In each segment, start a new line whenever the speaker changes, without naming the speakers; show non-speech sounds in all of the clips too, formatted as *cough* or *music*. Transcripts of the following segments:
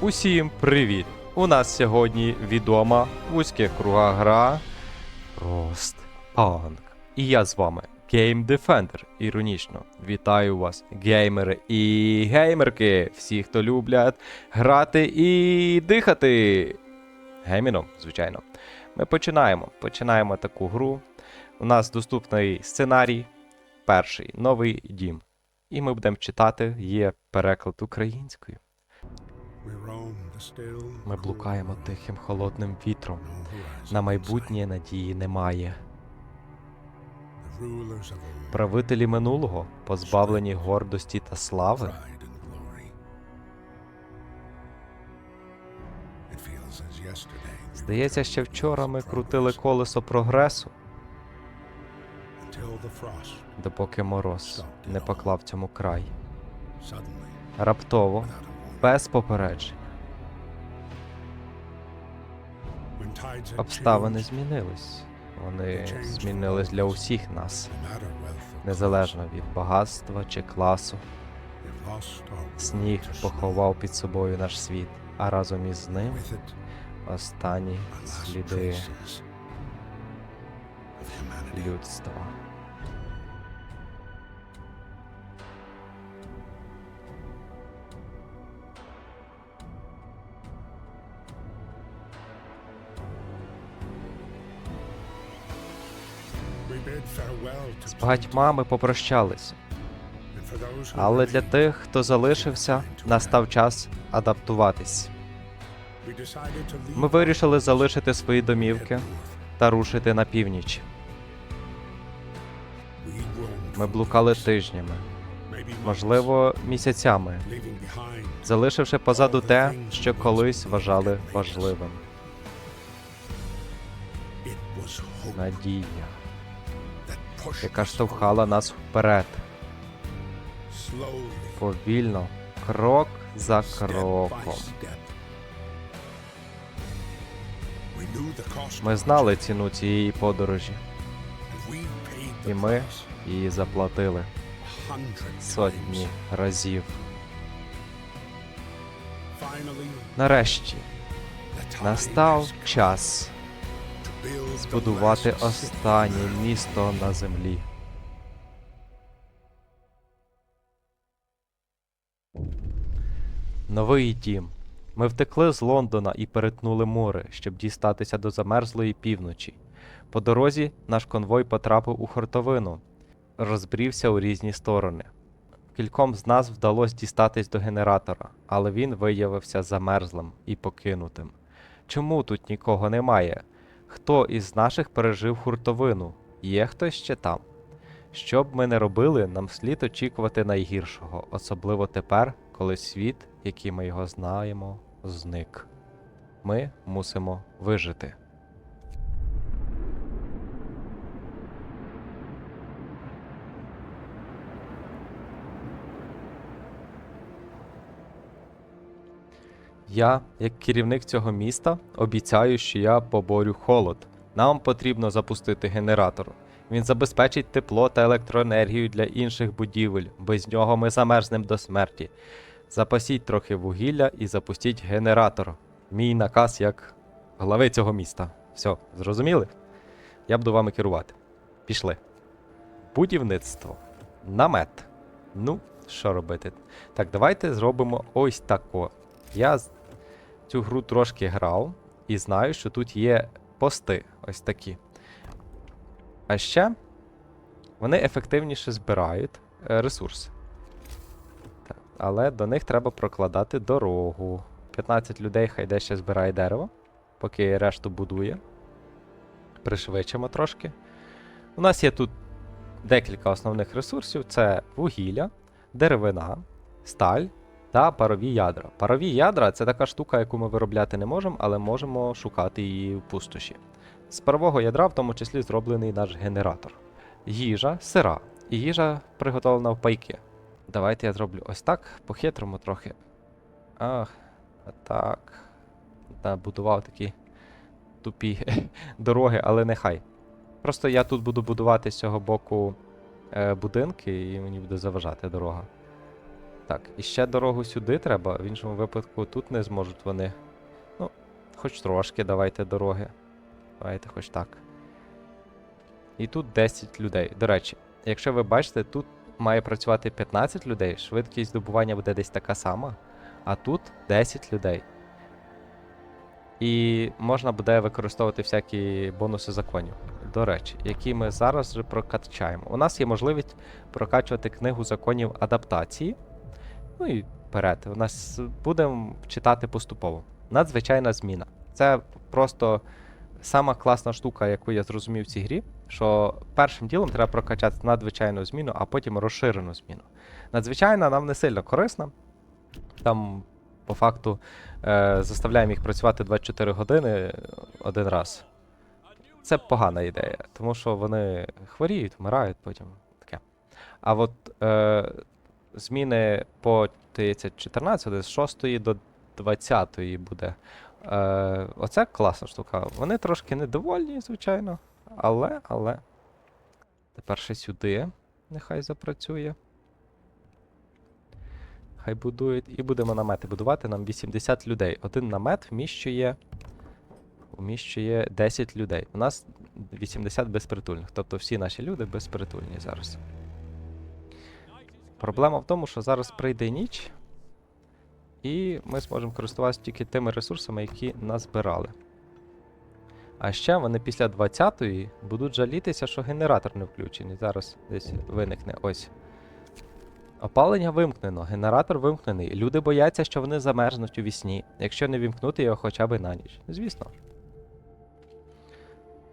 Усім привіт! У нас сьогодні відома в вузьких кругах гра Frostpunk. І я з вами Game Defender. Іронічно, вітаю вас, геймери і геймерки, всі, хто люблять грати і дихати. Гейміном, звичайно. Ми починаємо. Починаємо таку гру. У нас доступний сценарій. Перший новий дім. І ми будемо читати, є переклад українською. Ми блукаємо тихим холодним вітром. На майбутнє надії немає. Правителі минулого, позбавлені гордості та слави, здається, ще вчора ми крутили колесо прогресу, допоки мороз не поклав цьому край. Раптово, без попередження, обставини змінились. Вони змінились для усіх нас, незалежно від багатства чи класу. Сніг поховав під собою наш світ, а разом із ним останні сліди людства. З багатьма ми попрощались, але для тих, хто залишився, настав час адаптуватись. Ми вирішили залишити свої домівки та рушити на північ. Ми блукали тижнями, можливо, місяцями, залишивши позаду те, що колись вважали важливим. Надія, яка штовхала нас вперед, повільно, крок за кроком. Ми знали ціну цієї подорожі, і ми її заплатили сотні разів. Нарешті настав час збудувати останнє місто на землі. Новий дім. Ми втекли з Лондона і перетнули море, щоб дістатися до замерзлої півночі. По дорозі наш конвой потрапив у хортовину, розбрівся у різні сторони. Кільком з нас вдалося дістатись до генератора, але він виявився замерзлим і покинутим. Чому тут нікого немає? Хто із наших пережив хуртовину? Є хтось ще там? Що б ми не робили, нам слід очікувати найгіршого, особливо тепер, коли світ, який ми його знаємо, зник. Ми мусимо вижити. Я, як керівник цього міста, обіцяю, що я поборю холод. Нам потрібно запустити генератор. Він забезпечить тепло та електроенергію для інших будівель. Без нього ми замерзнемо до смерті. Запасіть трохи вугілля і запустіть генератор. Мій наказ як глави цього міста. Все, зрозуміли? Я буду вами керувати. Пішли. Будівництво. Намет. Ну, що робити? Так, давайте зробимо ось тако. Я цю гру трошки грав і знаю, що тут є пости ось такі. А ще вони ефективніше збирають е, ресурси. Але до них треба прокладати дорогу. 15 людей хай де ще збирає дерево, поки решту будує. Пришвидшимо трошки. У нас є тут декілька основних ресурсів: це вугілля, деревина, сталь та парові ядра. Парові ядра це така штука, яку ми виробляти не можемо, але можемо шукати її в пустоші. З парового ядра, в тому числі, зроблений наш генератор. Їжа сира. І їжа приготовлена в пайки. Давайте я зроблю ось так, по-хитрому трохи. Ах, так. Будував такі тупі *laughs* дороги, але нехай. Просто я тут буду будувати з цього боку е, будинки, і мені буде заважати дорога. Так, і ще дорогу сюди треба, в іншому випадку тут не зможуть вони. Ну, хоч трошки давайте дороги. Давайте хоч так. І тут 10 людей. До речі, якщо ви бачите, тут має працювати 15 людей, швидкість добування буде десь така сама, а тут 10 людей. І можна буде використовувати всякі бонуси законів. До речі, які ми зараз прокачаємо. У нас є можливість прокачувати книгу законів адаптації. Ну і вперед. У нас будемо читати поступово. Надзвичайна зміна. Це просто сама класна штука, яку я зрозумів в цій грі, що першим ділом треба прокачати надзвичайну зміну, а потім розширену зміну. Надзвичайна нам не сильно корисна. Там, по факту, е, заставляємо їх працювати 24 години один раз. Це погана ідея, тому що вони хворіють, вмирають потім. Таке. А от е, зміни по здається, 14 з 6 до 20 буде. Е, оце класна штука. Вони трошки недовольні, звичайно. Але, але. Тепер ще сюди. Нехай запрацює. Хай будують. І будемо намети будувати. Нам 80 людей. Один намет вміщує. Вміщує 10 людей. У нас 80 безпритульних. Тобто всі наші люди безпритульні зараз. Проблема в тому, що зараз прийде ніч, і ми зможемо користуватися тільки тими ресурсами, які назбирали. А ще вони після 20-ї будуть жалітися, що генератор не включений. Зараз десь виникне ось. Опалення вимкнено, генератор вимкнений. Люди бояться, що вони замерзнуть у вісні, якщо не вімкнути його хоча б на ніч. Звісно.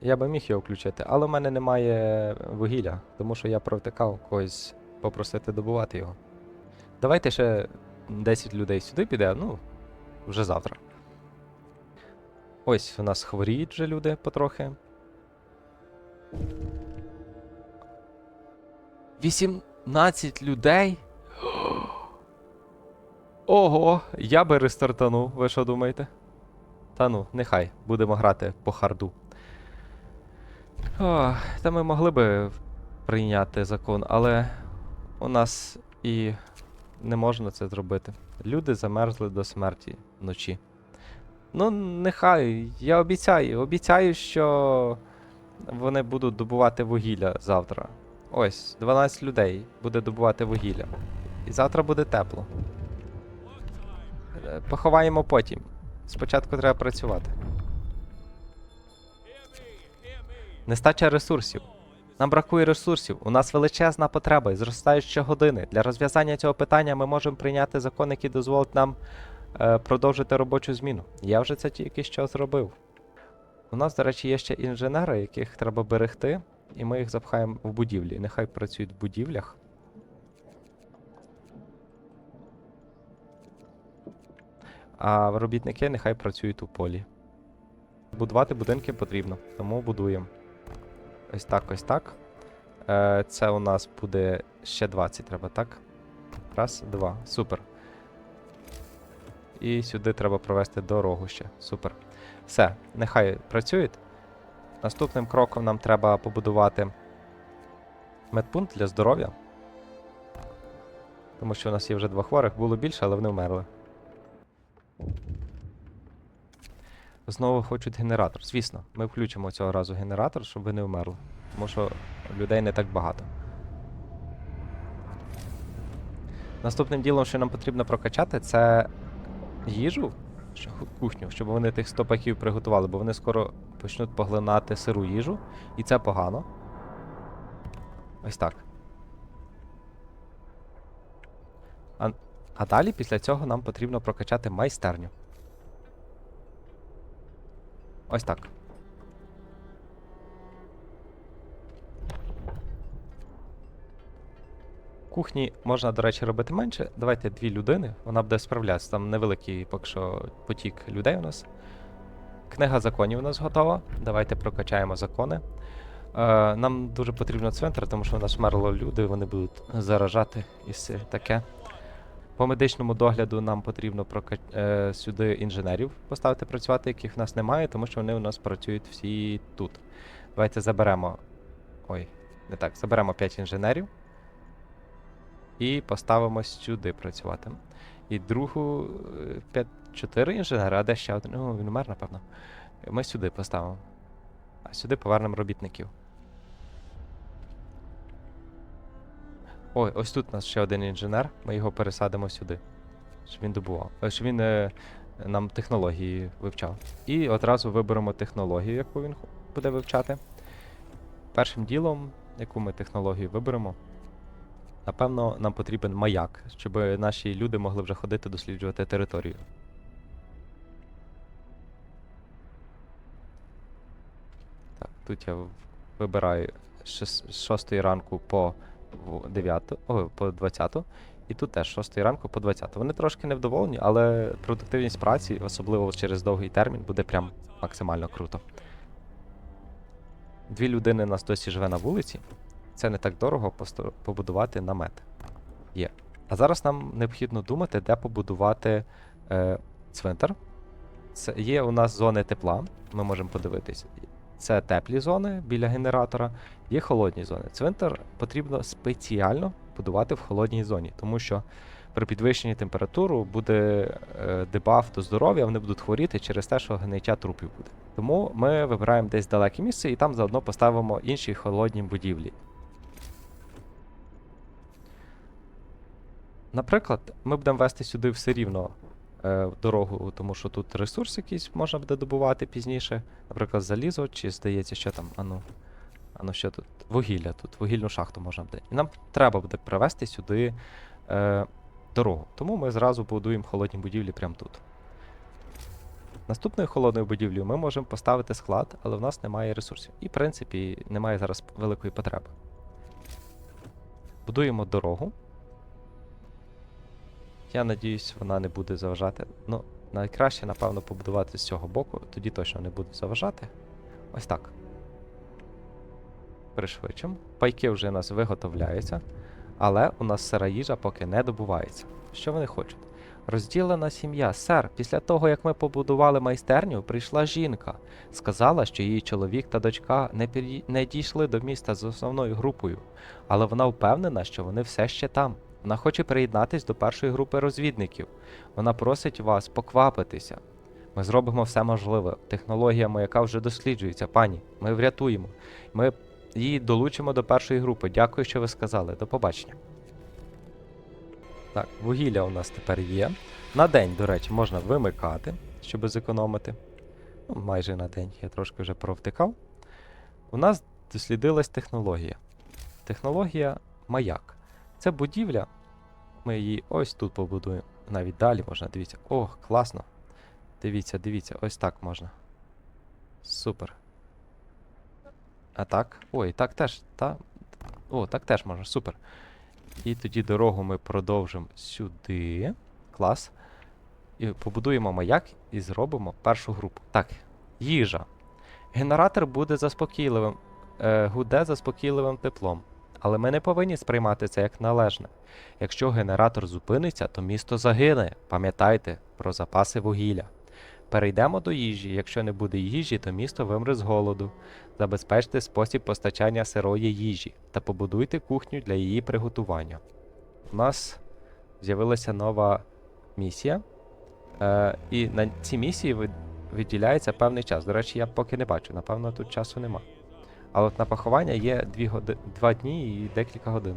Я би міг його включити, але в мене немає вугілля, тому що я провтикав когось попросити добувати його. Давайте ще 10 людей сюди піде, ну, вже завтра. Ось у нас хворіють вже люди потрохи. 18 людей? *gasps* Ого, я би рестартанув, ви що думаєте? Та ну, нехай, будемо грати по харду. О, та ми могли би прийняти закон, але у нас і не можна це зробити. Люди замерзли до смерті вночі. Ну, нехай, я обіцяю, обіцяю, що вони будуть добувати вугілля завтра. Ось, 12 людей буде добувати вугілля. І завтра буде тепло. Е, Поховаємо потім. Спочатку треба працювати. Нестача ресурсів. Нам бракує ресурсів. У нас величезна потреба і зростають щогодини. Для розв'язання цього питання ми можемо прийняти закон, який дозволить нам е, продовжити робочу зміну. Я вже це тільки що зробив. У нас, до речі, є ще інженери, яких треба берегти, і ми їх запхаємо в будівлі. Нехай працюють в будівлях. А робітники нехай працюють у полі. Будувати будинки потрібно, тому будуємо. Ось так, ось так. Е, це у нас буде ще 20 треба, так? Раз, два. Супер. І сюди треба провести дорогу ще. Супер. Все, нехай працюють. Наступним кроком нам треба побудувати медпункт для здоров'я. Тому що у нас є вже два хворих, було більше, але вони вмерли. Знову хочуть генератор. Звісно, ми включимо цього разу генератор, щоб ви не вмерли. Тому що людей не так багато. Наступним ділом, що нам потрібно прокачати, це їжу, кухню, щоб вони тих 100 паків приготували, бо вони скоро почнуть поглинати сиру їжу, і це погано. Ось так. А, а далі після цього нам потрібно прокачати майстерню. Ось так. Кухні можна, до речі, робити менше. Давайте дві людини, вона буде справлятися. Там невеликий поки що потік людей у нас. Книга законів у нас готова. Давайте прокачаємо закони. Е, нам дуже потрібно цвинтар, тому що у нас вмерло люди, вони будуть заражати і все таке. По медичному догляду нам потрібно прока... е, сюди інженерів поставити працювати, яких в нас немає, тому що вони у нас працюють всі тут. Давайте заберемо. Ой, не так, заберемо 5 інженерів. і поставимо сюди працювати. І другу 5, 4 інженера, а де ще один? Ну, він умер, напевно. Ми сюди поставимо. А сюди повернемо робітників. Ой, ось тут у нас ще один інженер. Ми його пересадимо сюди. Щоб він добував. е, Щоб він е, нам технології вивчав. І одразу виберемо технологію, яку він буде вивчати. Першим ділом, яку ми технологію виберемо, напевно, нам потрібен маяк, щоб наші люди могли вже ходити досліджувати територію. Так, тут я вибираю з 6 ранку по 9, о, по 20. І тут теж 6 ранку по 20. Вони трошки невдоволені, але продуктивність праці, особливо через довгий термін, буде прям максимально круто. Дві людини нас досі живе на вулиці. Це не так дорого побудувати намет. Є. А зараз нам необхідно думати, де побудувати е, цвинтар. Це є у нас зони тепла, ми можемо подивитись. Це теплі зони біля генератора, є холодні зони. Цвинтар потрібно спеціально будувати в холодній зоні, тому що при підвищенні температури буде е, дебаф до здоров'я, вони будуть хворіти через те, що гниття трупів буде. Тому ми вибираємо десь далеке місце і там заодно поставимо інші холодні будівлі. Наприклад, ми будемо вести сюди все рівно е, дорогу, тому що тут ресурс якийсь можна буде добувати пізніше. Наприклад, залізо, чи здається, що там, ану. Ану, що тут? Вугілля тут, вугільну шахту можна буде. І нам треба буде привезти сюди е, дорогу. Тому ми зразу будуємо холодні будівлі прямо тут. Наступною холодною будівлею ми можемо поставити склад, але в нас немає ресурсів. І, в принципі, немає зараз великої потреби. Будуємо дорогу. Я надіюсь, вона не буде заважати. Ну, найкраще, напевно, побудувати з цього боку, тоді точно не буде заважати. Ось так. Пришвидшимо. Пайки вже у нас виготовляються, але у нас сира їжа поки не добувається. Що вони хочуть? Розділена сім'я. Сер, після того, як ми побудували майстерню, прийшла жінка. Сказала, що її чоловік та дочка не, піді- не дійшли до міста з основною групою, але вона впевнена, що вони все ще там. Вона хоче приєднатись до першої групи розвідників. Вона просить вас поквапитися. Ми зробимо все можливе. Технологія маяка вже досліджується, пані. Ми врятуємо. Ми її долучимо до першої групи. Дякую, що ви сказали. До побачення. Так, вугілля у нас тепер є. На день, до речі, можна вимикати, щоб зекономити. Ну, майже на день, я трошки вже провтикав. У нас дослідилась технологія. Технологія маяк. Це будівля. Ми її ось тут побудуємо. Навіть далі можна, дивіться. Ох, класно. Дивіться, дивіться, ось так можна. Супер. А так? Ой, так теж, та. О, так теж можна, супер. І тоді дорогу ми продовжимо сюди. Клас. І побудуємо маяк і зробимо першу групу. Так, їжа. Генератор буде заспокійливим, е, гуде заспокійливим теплом. Але ми не повинні сприймати це як належне. Якщо генератор зупиниться, то місто загине. Пам'ятайте про запаси вугілля. Перейдемо до їжі. Якщо не буде їжі, то місто вимре з голоду. Забезпечте спосіб постачання сирої їжі та побудуйте кухню для її приготування. У нас з'явилася нова місія. Е, і на ці місії ви- виділяється певний час. До речі, я поки не бачу, напевно, тут часу нема. Але от на поховання є 2 годи... 2 дні і декілька годин.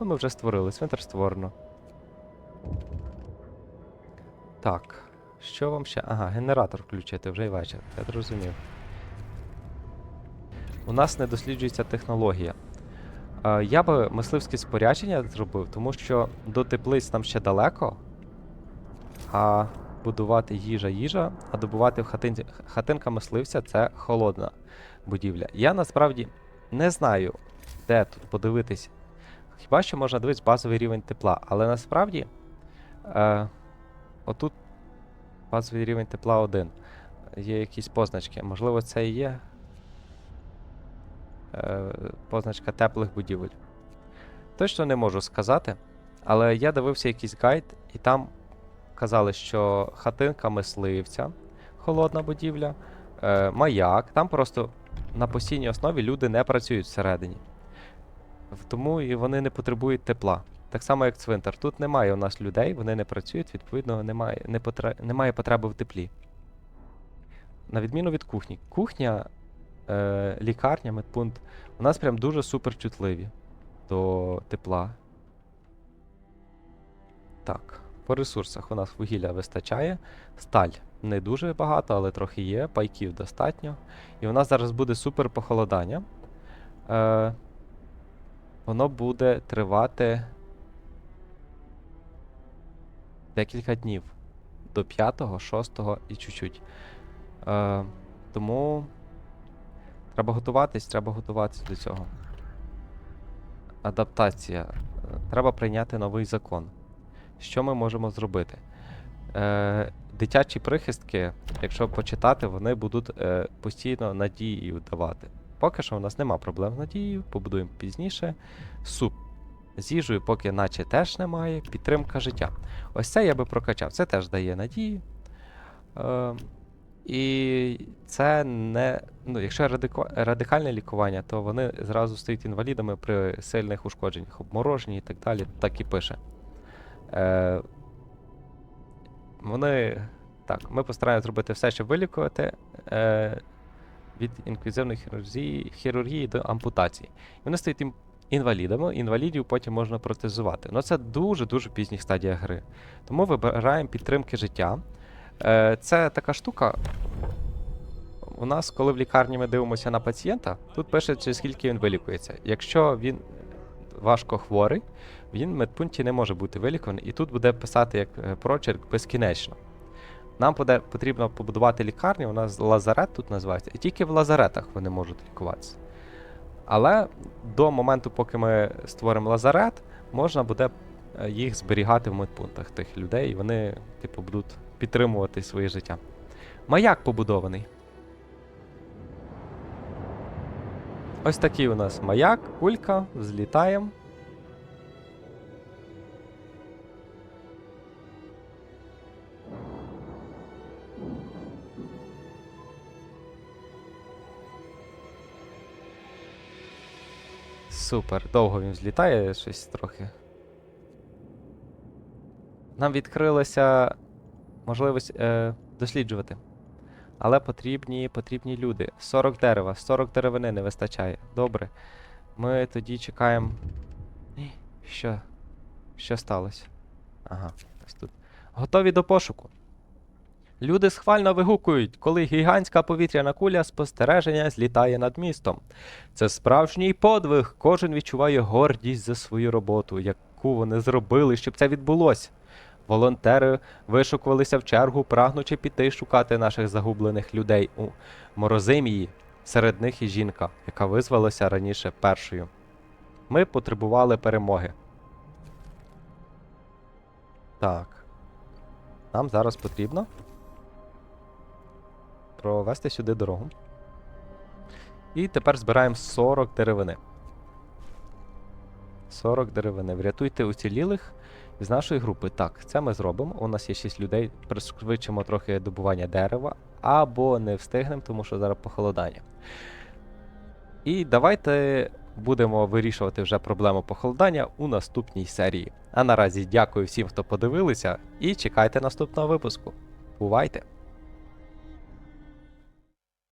Ну, ми вже створили, цвинтар створено. Так. Що вам ще? Ага, генератор включити вже й вечір. Я зрозумів. У нас не досліджується технологія. Е, я би мисливське спорядження зробив, тому що до теплиць там ще далеко. А будувати їжа їжа, а добувати в хатинці, хатинка мисливця це холодна будівля. Я насправді не знаю, де тут подивитись. Хіба що можна дивитися базовий рівень тепла, але насправді е, отут базовий рівень тепла 1. Є якісь позначки. Можливо, це і є е, позначка теплих будівель. Точно не можу сказати, але я дивився якийсь гайд, і там казали, що хатинка мисливця, холодна будівля, е, маяк. Там просто на постійній основі люди не працюють всередині. Тому і вони не потребують тепла. Так само, як цвинтар. Тут немає у нас людей, вони не працюють, відповідно, немає, не потре... немає потреби в теплі. На відміну від кухні. Кухня, е, лікарня, медпункт, у нас прям дуже супер чутливі до тепла. Так, по ресурсах у нас вугілля вистачає. Сталь не дуже багато, але трохи є. Пайків достатньо. І у нас зараз буде супер похолодання. Е, воно буде тривати декілька днів. До 5, 6 і чуть-чуть. Е, тому треба готуватись, треба готуватись до цього. Адаптація. Е, Треба прийняти новий закон. Що ми можемо зробити? Е, дитячі прихистки, якщо почитати, вони будуть е, постійно надією давати. Поки що у нас нема проблем з надією, побудуємо пізніше. Суп. З їжею поки наче теж немає. Підтримка життя. Ось це я би прокачав. Це теж дає надію. Е, і це не. Ну, якщо радико- радикальне лікування, то вони зразу стають інвалідами при сильних ушкодженнях, обмороженні і так далі, так і пише. Е, вони. Так, ми постараємося зробити все, щоб вилікувати е, від інклюзивної хірургії, хірургії до ампутації. І вони стають інвалідами, інвалідів потім можна протезувати. Ну це дуже-дуже пізніх стадіях гри. Тому вибираємо підтримки життя. Е, це така штука. У нас, коли в лікарні ми дивимося на пацієнта, тут пише, скільки він вилікується. Якщо він важко хворий, він в медпункті не може бути вилікуваний, і тут буде писати як е, прочерк безкінечно. Нам буде, потрібно побудувати лікарню, у нас лазарет тут називається, і тільки в лазаретах вони можуть лікуватися. Але до моменту, поки ми створимо лазарет, можна буде е, їх зберігати в медпунктах тих людей, і вони, типу, будуть підтримувати своє життя. Маяк побудований. Ось такий у нас маяк, кулька, взлітаємо. Супер, довго він взлітає щось трохи. Нам відкрилася можливість е, досліджувати. Але потрібні, потрібні люди. 40 дерева, 40 деревини не вистачає. Добре. Ми тоді чекаємо. Що? Що сталося? Ага, ось тут. Готові до пошуку. Люди схвально вигукують, коли гігантська повітряна куля спостереження злітає над містом. Це справжній подвиг. Кожен відчуває гордість за свою роботу, яку вони зробили, щоб це відбулося. Волонтери вишукувалися в чергу, прагнучи піти шукати наших загублених людей у Морозимії. Серед них і жінка, яка визвалася раніше першою. Ми потребували перемоги. Так. Нам зараз потрібно провести сюди дорогу. І тепер збираємо 40 деревини. 40 деревини. Врятуйте уцілілих з нашої групи. Так, це ми зробимо. У нас є 6 людей. Пришвидшимо трохи добування дерева, або не встигнемо, тому що зараз похолодання. І давайте будемо вирішувати вже проблему похолодання у наступній серії. А наразі дякую всім, хто подивилися, і чекайте наступного випуску. Бувайте!